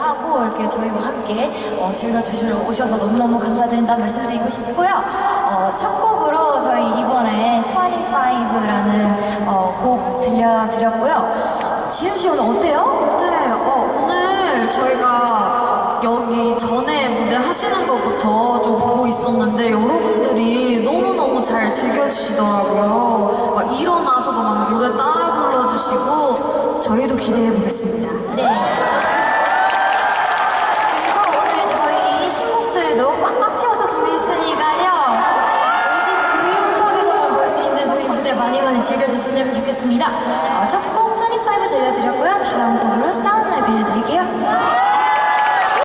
하고 이렇게 저희와 함께 어, 즐겨주시러 오셔서 너무너무 감사드린다는 말씀드리고 싶고요. 어, 첫 곡으로 저희 이번에 25라는 어, 곡 들려드렸고요. 지윤 씨 오늘 어때요? 네, 어, 오늘 저희가 여기 전에 무대 하시는 것부터 좀 보고 있었는데 여러분들이 너무너무 잘 즐겨주시더라고요. 막 일어나서도 막 노래 따라 불러주시고 저희도 기대해 보겠습니다. 네. 그리고 오늘 저희 신곡들도 꽉꽉 채워서 준비했으니까요. 오직 저희 음악에서만 볼 수 있는 저희 무대 많이 많이 즐겨주시면 좋겠습니다.